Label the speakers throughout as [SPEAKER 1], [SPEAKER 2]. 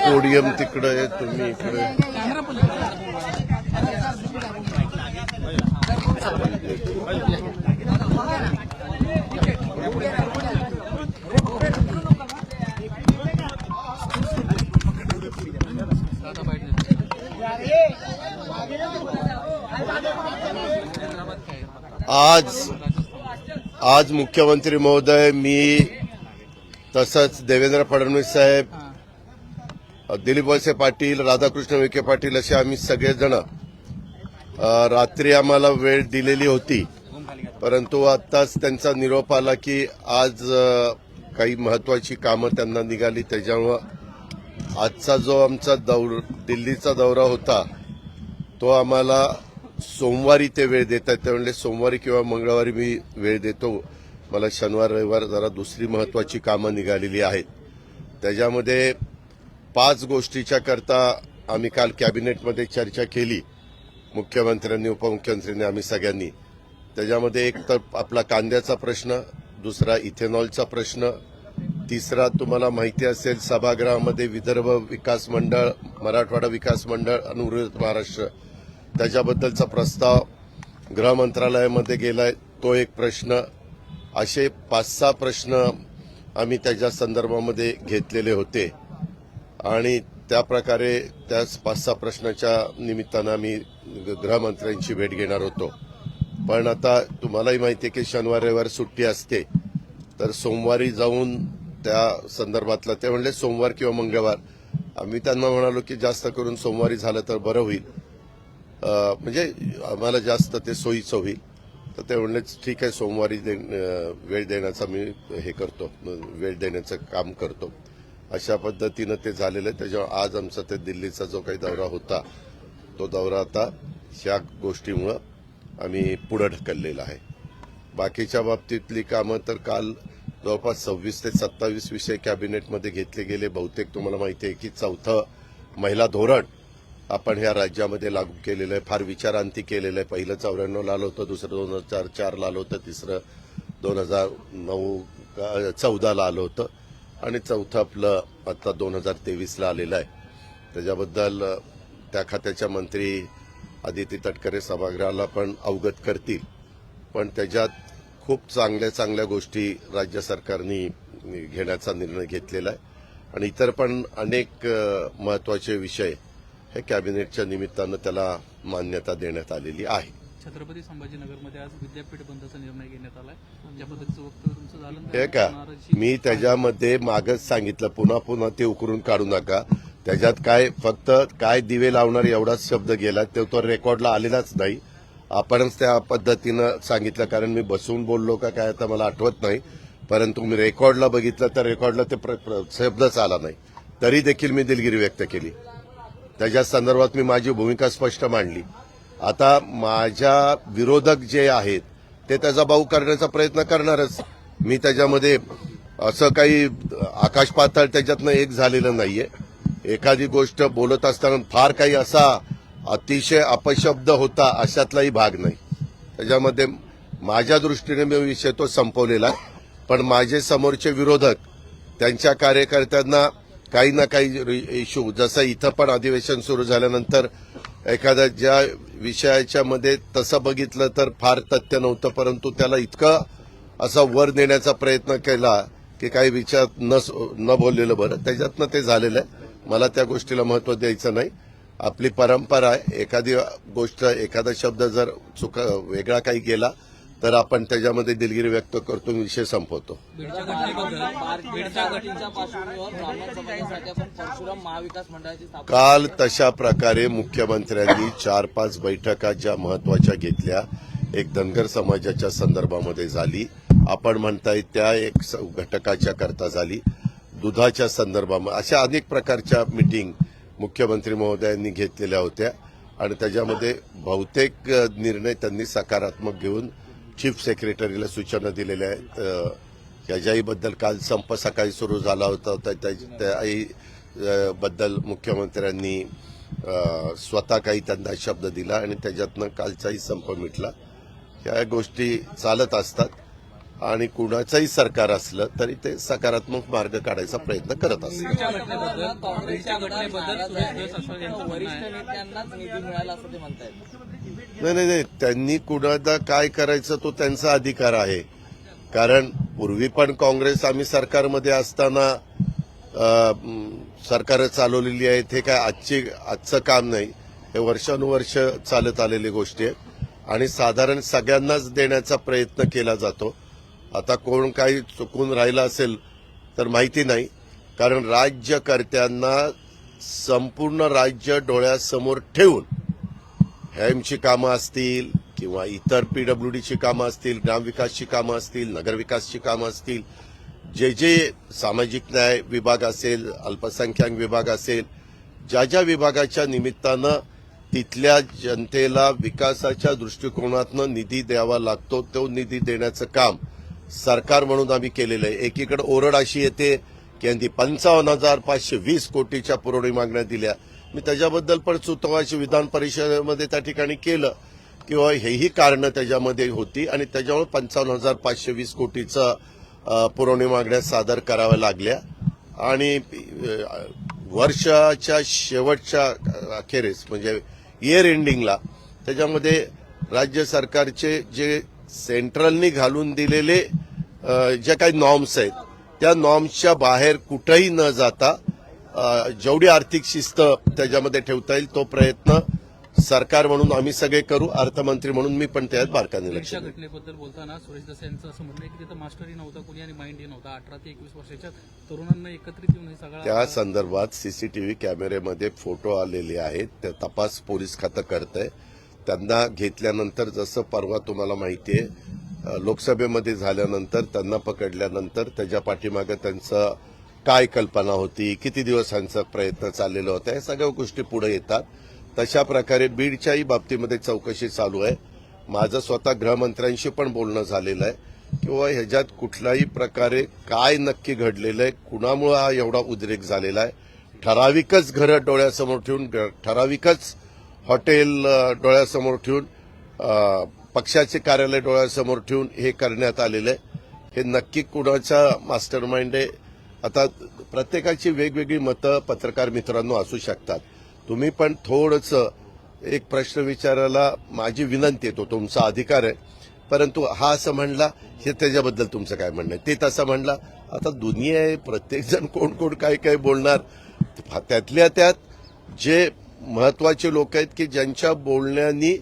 [SPEAKER 1] Podium तिकडे आहे तुम्ही इकडे आज आज मुख्यमंत्री महोदय मी तसंच देवेंद्र फडणवीस साहेब दिलीप वळसे पाटील राधाकृष्ण विखे पाटील असे आम्ही सगळेजण रात्री आम्हाला वेळ दिलेली होती. परंतु आत्ताच त्यांचा निरोप आला की आज काही महत्वाची कामं त्यांना निघाली. त्याच्यामुळं आजचा जो आमचा दौर दिल्लीचा दौरा होता तो आम्हाला सोमवारी ते वेळ देत आहेत ते म्हणले सोमवारी किंवा मंगळवारी मी वेळ देतो. मला शनिवार रविवार जरा दुसरी महत्वाची कामं निघालेली आहेत. त्याच्यामध्ये पाच गोष्टीच्या करता आम्ही काल कॅबिनेटमध्ये चर्चा केली. मुख्यमंत्र्यांनी उपमुख्यमंत्र्यांनी आम्ही सगळ्यांनी. त्याच्यामध्ये एक तर आपला कांद्याचा प्रश्न दुसरा इथेनॉलचा प्रश्न तिसरा तुम्हाला माहिती असेल सभागृहामध्ये विदर्भ विकास मंडळ मराठवाडा विकास मंडळ आणि महाराष्ट्र. त्याच्याबद्दलचा प्रस्ताव गृह मंत्रालयामध्ये गेलाय. तो एक प्रश्न. असे पाच सहा प्रश्न आम्ही त्याच्या संदर्भामध्ये घेतलेले होते. आणि त्या प्रकारे त्या पाच सहा प्रश्नाच्या निमित्तानं आम्ही गृहमंत्र्यांची भेट घेणार होतो. पण आता तुम्हालाही माहिती आहे की शनिवार रविवार सुट्टी असते. तर सोमवारी जाऊन त्या संदर्भातलं ते म्हणले सोमवार किंवा मंगळवार. आम्ही त्यांना म्हणालो की जास्त करून सोमवारी झालं तर बरं होईल. म्हणजे आम्हाला जास्त ते सोयीचं होईल. तर ते म्हणले ठीक आहे सोमवारी दे- वेळ देण्याचा मी हे करतो वेळ देण्याचं काम करतो. अशा पद्धतीनं ते झालेलं आहे. त्याच्यामुळे आज आमचा ते दिल्लीचा जो काही दौरा होता तो दौरा आता ह्या गोष्टीमुळं आम्ही पुढं ढकललेला आहे. बाकीच्या बाबतीतली कामं तर काल जवळपास सव्वीस ते सत्तावीस विषय कॅबिनेटमध्ये घेतले गेले. बहुतेक तुम्हाला माहिती आहे की चौथं महिला धोरण आपण ह्या राज्यामध्ये लागू केलेलं आहे फार विचारांती केलेलं आहे. पहिलं चौऱ्याण्णव आलं होतं दुसरं दोन हजार चारला आलं होतं तिसरं दोन हजार नऊ चौदाला आलं होतं. आणि चौथं आपलं आता दोन हजार तेवीसला आलेलं आहे. त्याच्याबद्दल त्या खात्याच्या मंत्री आदिती तटकरे सभागृहाला पण अवगत करतील. पण त्याच्यात खूप चांगल्या चांगल्या गोष्टी राज्य सरकारने घेण्याचा निर्णय घेतलेला आहे. आणि इतर पण अनेक महत्त्वाचे महत्त्वाचे विषय कॅबिनेटच्या निमित्तानं त्याला मान्यता देण्यात आलेली आहे.
[SPEAKER 2] छत्रपती संभाजीनगरमध्ये आज विद्यापीठ बंदचा निर्णय घेण्यात आलाय. त्या पद्धतीचं वक्तव्य तुमचं झालं
[SPEAKER 1] हे का? मी त्याच्यामध्ये मागच सांगितलं पुन्हा पुन्हा ते उकरून काढू नका. त्याच्यात काय फक्त काय दिवे लावणार एवढाच शब्द गेला तो तो रेकॉर्डला आलेलाच नाही. आपणच त्या पद्धतीनं सांगितलं कारण मी बसून बोललो का काय आता मला आठवत नाही. परंतु मी रेकॉर्डला बघितलं तर रेकॉर्डला ते शब्दच आला नाही. तरी देखील मी दिलगिरी व्यक्त केली. त्याच्या संदर्भात मी माझी भूमिका स्पष्ट मांडली. आता माझ्या विरोधक जे आहेत ते त्याचा भाऊ करण्याचा प्रयत्न करणारच. मी त्याच्यामध्ये असं काही आकाश पातळ त्याच्यातनं एक झालेलं नाहीये. एखादी गोष्ट बोलत असताना फार काही असा अतिशय अपशब्द होता अशातलाही भाग नाही. त्याच्यामध्ये माझ्या दृष्टीने मी विषय तो संपवलेला पण माझे समोरचे विरोधक त्यांच्या कार्यकर्त्यांना काही ना काही इश्यू जसं इथं पण अधिवेशन सुरू झाल्यानंतर एखाद्या ज्या विषयाच्या मध्ये तसं बघितलं तर फार तथ्य नव्हतं परंतु त्याला इतकं असं वर नेण्याचा प्रयत्न केला की काही विचार न न बोललेलं बरं. त्याच्यातनं ते झालेलं आहे. मला त्या गोष्टीला महत्त्व द्यायचं नाही. आपली परंपरा आहे. एखादी गोष्ट एखादा शब्द जर चुका वेगळा काही गेला तर आपण त्याच्यामध्ये दिलगिरी व्यक्त करतो विषय संपवतो. काल तशा प्रकारे मुख्यमंत्र्यांनी चार पाच बैठका ज्या महत्त्वाच्या घेतल्या एक धनगर समाजाच्या संदर्भामध्ये झाली. आपण म्हणताय त्या एक घटकाच्या करता झाली. दुधाच्या संदर्भामध्ये अशा अनेक प्रकारच्या मिटिंग मुख्यमंत्री महोदयांनी घेतलेल्या होत्या. आणि त्याच्यामध्ये बहुतेक निर्णय त्यांनी सकारात्मक घेऊन चीफ सेक्रेटरीला सूचना दिलेल्या आहेत. याच्याहीबद्दल काल संप सकाळी सुरू झाला होता. त्या- त्या- त्याही बद्दल मुख्यमंत्र्यांनी स्वतः काही त्यांना शब्द दिला आणि त्याच्यातनं कालचाही संप मिटला. ह्या गोष्टी चालत असतात आणि कुणाचंही सरकार असलं तरी ते सकारात्मक मार्ग काढायचा प्रयत्न करत असतात. नाही नाही नाही. त्यांनी कुणाला काय करायचं तो त्यांचा अधिकार आहे. कारण पूर्वी पण काँग्रेस आम्ही सरकारमध्ये असताना सरकार चालवलेली आहेत हे काय आजची आजचं काम नाही. हे वर्षानुवर्ष चालत आलेली गोष्टी आहे. आणि साधारण सगळ्यांनाच देण्याचा प्रयत्न केला जातो. आता कोण काही चुकून राहिला असेल तर माहिती नाही. कारण राज्यकर्त्यांना संपूर्ण राज्य डोळ्यासमोर ठेवून एमची कामं असतील किंवा इतर पीडब्ल्यूडीची कामं असतील ग्रामविकासची कामं असतील नगरविकासची कामं असतील जे जे सामाजिक न्याय विभाग असेल अल्पसंख्याक विभाग असेल ज्या ज्या विभागाच्या निमित्तानं तिथल्या जनतेला विकासाच्या दृष्टिकोनातनं निधी द्यावा लागतो तो निधी देण्याचं काम सरकार म्हणून आम्ही केलेलं आहे. एकीकडे ओरड अशी येते की यांनी पंचावन्न हजार पाचशे वीस कोटीच्या पुरवणी मागण्या दिल्या. मी त्याच्याबद्दल पण सुतवाची विधान परिषदेमध्ये त्या ठिकाणी केलं. किंवा हेही कारणं त्याच्यामध्ये होती आणि त्याच्यामुळे पंचावन्न हजार पाचशे वीस कोटीचं पुरवणी मागण्या सादर कराव्या लागल्या. आणि वर्षाच्या शेवटच्या अखेरीस म्हणजे इयर एंडिंगला त्याच्यामध्ये राज्य सरकारचे जे सेंट्रलनी घालून दिलेले ज्या काही नॉर्म्स आहेत त्या नॉर्म्सच्या बाहेर कुठंही न जाता जेवढी आर्थिक शिस्त त्याच्यामध्ये ठेवता येईल तो प्रयत्न सरकार म्हणून आम्ही सगळे करू अर्थमंत्री म्हणून मी पण त्यात बारकाने लक्ष.
[SPEAKER 2] घटनेबद्दल बोलताना सुरेश दस यांचं असं म्हणणं आहे की तिथं मास्टरही नव्हता कोणी आणि माइंडही नव्हता. अठरा ते एकवीस वर्षाच्या तरुणांना एकत्रित येऊन हे
[SPEAKER 1] त्या
[SPEAKER 2] सगळा
[SPEAKER 1] संदर्भात सीसीटीव्ही कॅमेऱ्यामध्ये फोटो आलेले आहेत. त्या तपास पोलीस खातं करतंय. त्यांना घेतल्यानंतर जसं परवा तुम्हाला माहितीये अ, लोकसभेमध्ये झाल्यानंतर त्यांना पकडल्यानंतर त्याच्या पाठीमागे त्यांचं काय कल्पना होती किती दिवसांचा प्रयत्न चाललेला होता या सगळ्या गोष्टी पुढे येतात. तशा प्रकारे बीडच्याही बाबतीमध्ये चौकशी चालू आहे. माझं स्वतः गृहमंत्र्यांशी पण बोलणं झालेलं आहे किंवा ह्याच्यात कुठल्याही प्रकारे काय नक्की घडलेलं आहे कुणामुळे हा एवढा उद्रेक झालेला आहे? ठराविकच घरं डोळ्यासमोर ठेवून ठराविकच हॉटेल डोळ्यासमोर ठेवून पक्षाचे कार्यालय डोळ्यासमोर ठेवून हे करण्यात आलेलं आहे. हे नक्की कुणाचा मास्टर माइंड आहे आता प्रत्येकाची वेगवेगळी मतं पत्रकार मित्रांनो असू शकतात. तुम्ही पण थोडंसं एक प्रश्न विचारायला माझी विनंती येतो तुमचा अधिकार आहे. परंतु हा असं म्हणला हे त्याच्याबद्दल तुमचं काय म्हणणं आहे? ते तसं म्हणला आता दुनिया आहे प्रत्येकजण कोण कोण काय काय बोलणार. त्यातल्या त्यात जे महत्त्वाचे लोक आहेत की ज्यांच्या बोलण्यानी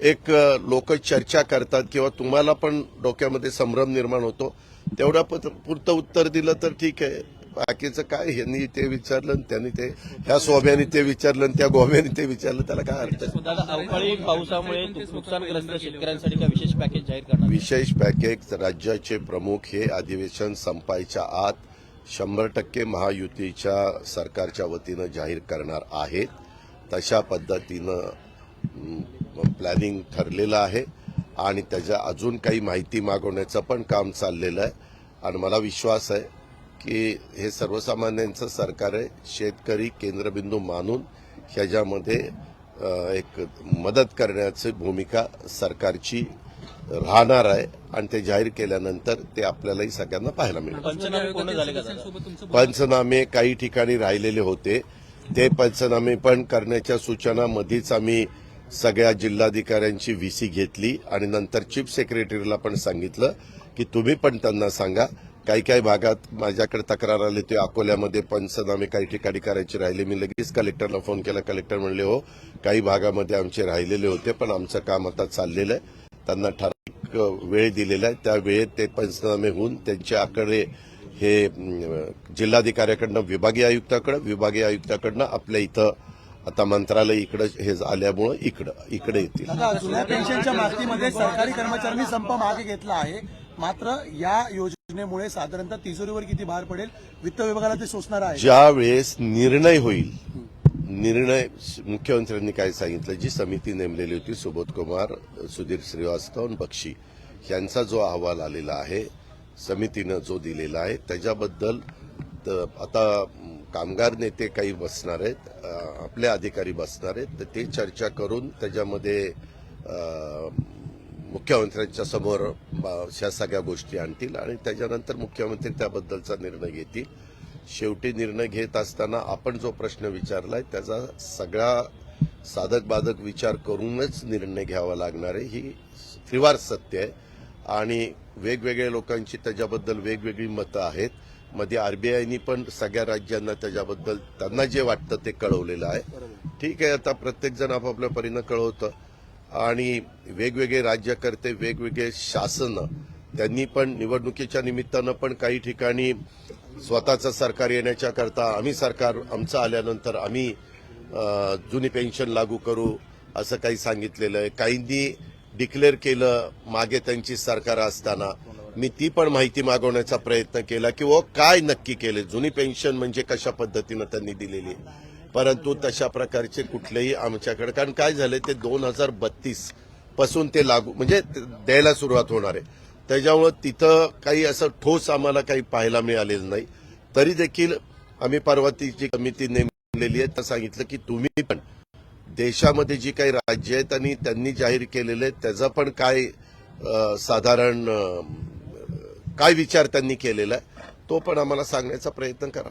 [SPEAKER 1] एक लोक चर्चा करतात किंवा तुम्हाला पण डोक्यामध्ये संभ्रम निर्माण होतो तेवढा पुरतं उत्तर दिलं तर ठीक आहे. बाकीचं काय ह्यांनी ते विचारलं आणि त्यांनी ते ह्या स्वाम्याने ते विचारलं त्या गोव्याने ते विचारलं त्याला काय अर्थ
[SPEAKER 3] अवकाळी पावसामुळे नुकसानग्रस्त शेतकऱ्यांसाठी काय विशेष पॅकेज जाहीर करणार?
[SPEAKER 1] विशेष पॅकेज राज्याचे प्रमुख हे अधिवेशन संपायच्या आत शंभर टक्के महायुतीच्या सरकारच्या वतीनं जाहीर करणार आहेत. तशा पद्धतीनं प्लॅनिंग ठरलेलं आहे. आणि त्याच्या अजून काही माहिती मागवण्याचं पण काम चाललेलं आहे. आणि मला विश्वास आहे की हे सर्वसामान्यांचं सरकार आहे शेतकरी केंद्रबिंदू मानून ह्याच्यामध्ये एक मदत करण्याची भूमिका सरकारची राहणार आहे. आणि ते जाहीर केल्यानंतर ते आपल्यालाही सगळ्यांना पाहायला मिळेल.
[SPEAKER 3] पंचनामे
[SPEAKER 1] काही ठिकाणी राहिलेले होते. ते पंचनामे पण करण्याच्या सूचना मधीच आम्ही सगळ्या जिल्हाधिकाऱ्यांची व्ही सी घेतली आणि नंतर चीफ सेक्रेटरीला पण सांगितलं की तुम्ही पण त्यांना सांगा. काही काही भागात माझ्याकडे तक्रार आली ते अकोल्यामध्ये पंचनामे काही ठिकाणी करायचे राहिले. मी लगेच कलेक्टरला फोन केला. कलेक्टर म्हणले हो काही भागामध्ये आमचे राहिलेले होते पण आमचं काम आता चाललेलं आहे. त्यांना ठराविक वेळ दिलेला आहे. त्या वेळेत ते पंचनामे होऊन त्यांच्याकडे हे जिल्हाधिकाऱ्याकडनं विभागीय आयुक्ताकडं विभागीय आयुक्ताकडनं आपल्या इथं आता मंत्रालय इकडं हे आल्यामुळं इकडं इकडे येतील.
[SPEAKER 4] जुन्या पेन्शनच्या मागणीमध्ये सरकारी कर्मचाऱ्यांनी संप मागे घेतला आहे. मात्र या योजनेमुळे साधारणतः तिजोरीवर किती भार पडेल वित्त विभागाला ते सोसणार आहे.
[SPEAKER 1] ज्या वेळेस निर्णय होईल निर्णय मुख्यमंत्र्यांनी काय सांगितलं जी समिती नेमलेली होती सुबोध कुमार सुधीर श्रीवास्तव बक्षी यांचा जो अहवाल आलेला आहे समितीनं जो दिलेला आहे त्याच्याबद्दल आता कामगार नेते काही बसणार आहेत आपले अधिकारी बसणार आहेत तर ते चर्चा करून त्याच्यामध्ये मुख्यमंत्र्यांच्या समोर ह्या सगळ्या गोष्टी आणतील आणि त्याच्यानंतर मुख्यमंत्री त्याबद्दलचा निर्णय घेतील. शेवटी निर्णय घेत असताना आपण जो प्रश्न विचारलाय त्याचा सगळा साधक बाधक विचार करूनच निर्णय घ्यावा लागणार आहे. ही त्रिवार सत्य आहे. आणि वेगवेगळ्या लोकांची त्याच्याबद्दल वेगवेगळी मतं आहेत. मध्ये आरबीआयनी पण सगळ्या राज्यांना त्याच्याबद्दल त्यांना जे वाटतं ते कळवलेलं आहे. ठीक आहे आता प्रत्येकजण आपापल्या परीनं कळवतं. आणि वेगवेगळे राज्यकर्ते वेगवेगळे शासन त्यांनी पण निवडणुकीच्या निमित्तानं पण काही ठिकाणी स्वतःचं सरकार येण्याच्या करता आम्ही सरकार आमचं आल्यानंतर आम्ही जुनी पेन्शन लागू करू असं काही सांगितलेलं आहे. काहींनी डिक्लेअर केलं मागे त्यांची सरकार असताना. मी ती पण माहिती मागवण्याचा प्रयत्न केला की ओ काय नक्की केले? जुनी पेन्शन म्हणजे कशा पद्धतीनं त्यांनी दिलेली? आहे. परंतु तशा प्रकारचे कुठलेही आमच्याकडे कारण काय झालंय ते दोन हजार बत्तीसपासून ते लागू म्हणजे द्यायला सुरुवात होणार आहे. त्याच्यामुळं तिथं काही असं ठोस आम्हाला काही पाहायला मिळालेलं नाही. तरी देखील आम्ही पर्वतीची कमिती जी नेमलेली आहे. तर सांगितलं की तुम्ही पण देशामध्ये जी काही राज्य आहेत आणि त्यांनी जाहीर केलेले त्याचा पण काय साधारण काय विचार त्यांनी केलेला आहे तो पण आम्हाला सांगण्याचा प्रयत्न करा.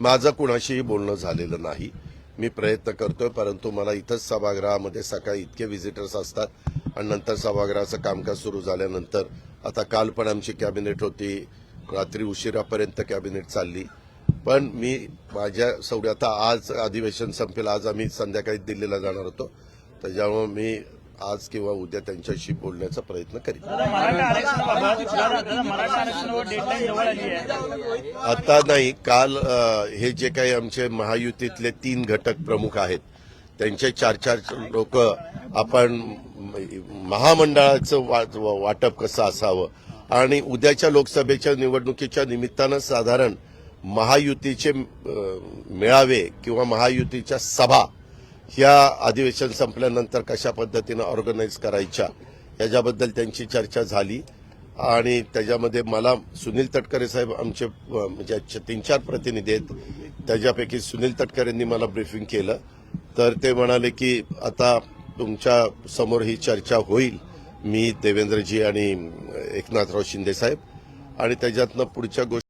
[SPEAKER 1] माझं कुणाशीही बोलणं झालेलं नाही. मी प्रयत्न करतोय परंतु मला इथंच सभागृहामध्ये सकाळी इतके व्हिजिटर्स असतात आणि नंतर सभागृहाचं कामकाज सुरू झाल्यानंतर आता काल पण आमची कॅबिनेट होती रात्री उशिरापर्यंत कॅबिनेट चालली. पण मी माझ्या सवड्या आता आज अधिवेशन संपेल आज आम्ही संध्याकाळी दिल्लीला जाणार होतो. त्याच्यामुळे मी आज किंवा उद्या त्यांच्याशी बोलण्याचा प्रयत्न करीन आता नाही काल हे जे काही आमचे महायुतीतले तीन घटक प्रमुख आहेत त्यांचे चार चार लोक आपण महामंडळाचं वाटप कसं असावं आणि उद्याच्या लोकसभेच्या निवडणुकीच्या निमित्तानं साधारण महायुतीचे मेळावे किंवा महायुतीच्या सभा ह्या अधिवेशन संपल्यानंतर कशा पद्धतीनं ऑर्गनाईज करायच्या याच्याबद्दल त्यांची चर्चा झाली. आणि त्याच्यामध्ये मला सुनील तटकरे साहेब आमचे म्हणजे तीन चार प्रतिनिधी आहेत त्याच्यापैकी सुनील तटकरेंनी मला ब्रीफिंग केलं. तर ते म्हणाले की आता तुमच्यासमोर ही चर्चा होईल. मी देवेंद्रजी आणि एकनाथराव शिंदे साहेब. आणि त्याच्यातनं पुढच्या गोष्टी